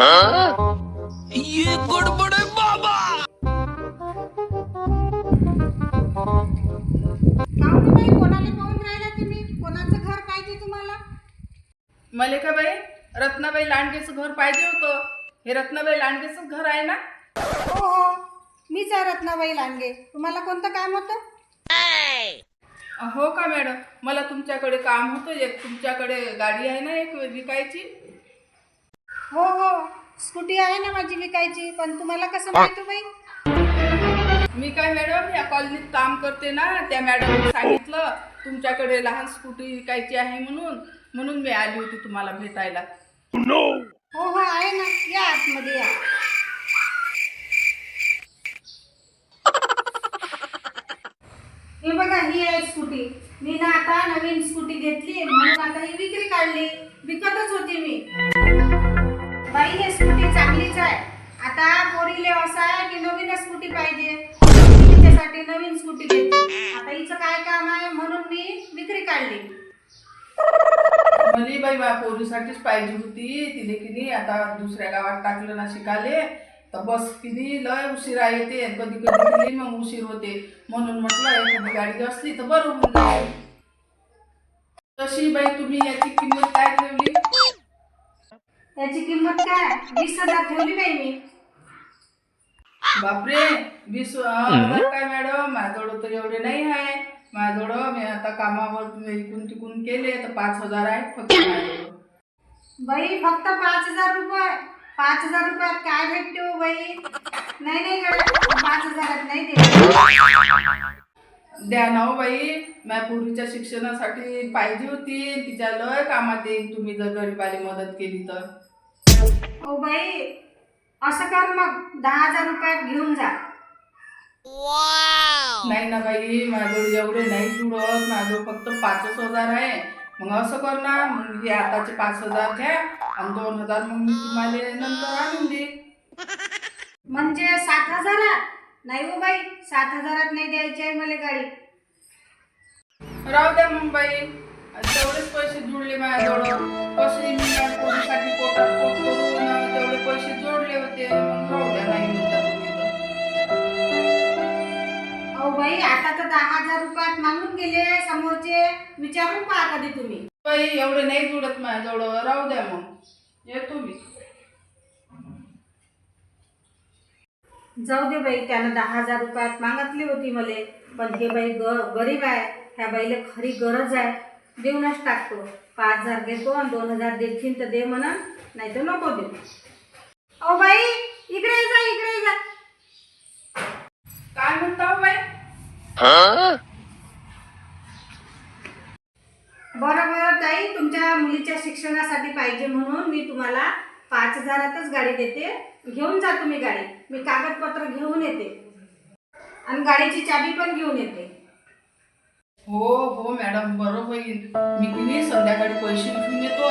ये गडबडे बाबा कोणाला पाहून राहिला तुम्ही कोणाचं घर पाहिजे तुम्हाला मले का बाई? रत्नाबाई लांडगेचं घर पाहिजे होतं. हे रत्नाबाई लांडगेचं घर आहे ना? हो हो मीच आहे रत्नाबाई लांडगे तुम्हाला कोणतं काम होतं हो का मॅडम? मला तुमच्याकडे काम होतं एक तुमच्याकडे गाडी आहे ना एक विकायची. हो हो. स्कूटी आहे ना माझी विकायची पण तुम्हाला कसं माहिती बाई? मी काय मॅडम या कॉलनीत काम करते ना त्या मॅडमने सांगितलं तुमच्याकडे लहान स्कूटी विकायची आहे म्हणून म्हणून मी आली होती तुम्हाला भेटायला. हो हो आहे ना. या आतमध्ये या. हे बघा ही आहे स्कूटी. मी ना आता नवीन स्कूटी घेतली म्हणून आता ही विक्री काढली. विकतच होती मी. बाई हे स्कूटी चांगलीच आहे. आता पोरीले असं आहे की नवीन स्कूटी पाहिजे. त्याच्यासाठी नवीन स्कूटी घेतली. आता हिचं काय काम आहे म्हणून मी विक्री काढली. भली बाई बा पोरीसाठीच पाहिजे होती. तिने किनी आता दुसऱ्या गावात टाकलं ना शिकाले. तर बस किती लय उशिरा येते. कधी कधी मग उशीर होते. म्हणून म्हटलं एखादी गाडी असली तर बरं होऊन जाईल. तशी बाई तुम्ही याची किंमत काय ठेवली? त्याची किंमत काय? वीस हजार ठेवली बाई मी. बापरे वीस हजार काय मॅडम? माझ्याजवळ तर एवढे नाही आहे. माझ्याजवळ मी आता कामावर इकून तिकून केले तर पाच हजार आहेत फक्त माझ्याजवळ. बाई फक्त पाच हजार रुपये. पाच हजार रुपयात काय भेटते हो बाई? नाही नाही पाच हजारात नाही दे द्या ना हो बाई. माझ्या पोरीच्या शिक्षणासाठी पाहिजे होती. तिच्या लय कामात येईल तुम्ही जर गरीबाली मदत केली तर. हो बाई असं कर मग. दहा हजार रुपयात घेऊन जा. नाही ना बाई माझ्याजवळ एवढे नाही जुळत माझ्याजवळ फक्त पाचच हजार आहे. मग असं कर ना. मग हे आताचे पाच हजार घ्या आणि दोन हजार मग मी तुम्हाला नंतर आणून देईन म्हणजे सात हजारात? नाही हो बाई सात हजारात नाही द्यायची आहे मला गाडी. राहू द्या मग बाई. तेवढेच पैसे जुळले माझ्याजवळ. बाई आता तर दहा हजार रुपयात मागून गेले समोरचे. विचारून पहा कधी तुम्ही. बाई एवढे नाही जुळत माझ्याजवळ. राहू द्या मग. येतो मी. जाऊ दे बाई त्यानं दहा हजार रुपयात मागितली होती मले. पण हे बाई ग गरीब आहे. ह्या बाईला खरी गरज आहे. देऊनच टाकतो. पाच हजार घेतो आणि दोन हजार देतील तर दे म्हणा नाही तर नको देऊ. अहो बाई इकडे जा इकडे जा काय म्हणता हो बाई बरोबर ताई तुमच्या मुलीच्या शिक्षणासाठी पाहिजे म्हणून मी तुम्हाला पाच हजारातच गाडी देते. घेऊन जा तुम्ही गाडी. मी कागदपत्र घेऊन येते. आणि गाडीची चाबी पण घेऊन येते. हो हो मॅडम बरोबर मी तुम्ही संध्याकाळी पैसे घेऊन येतो.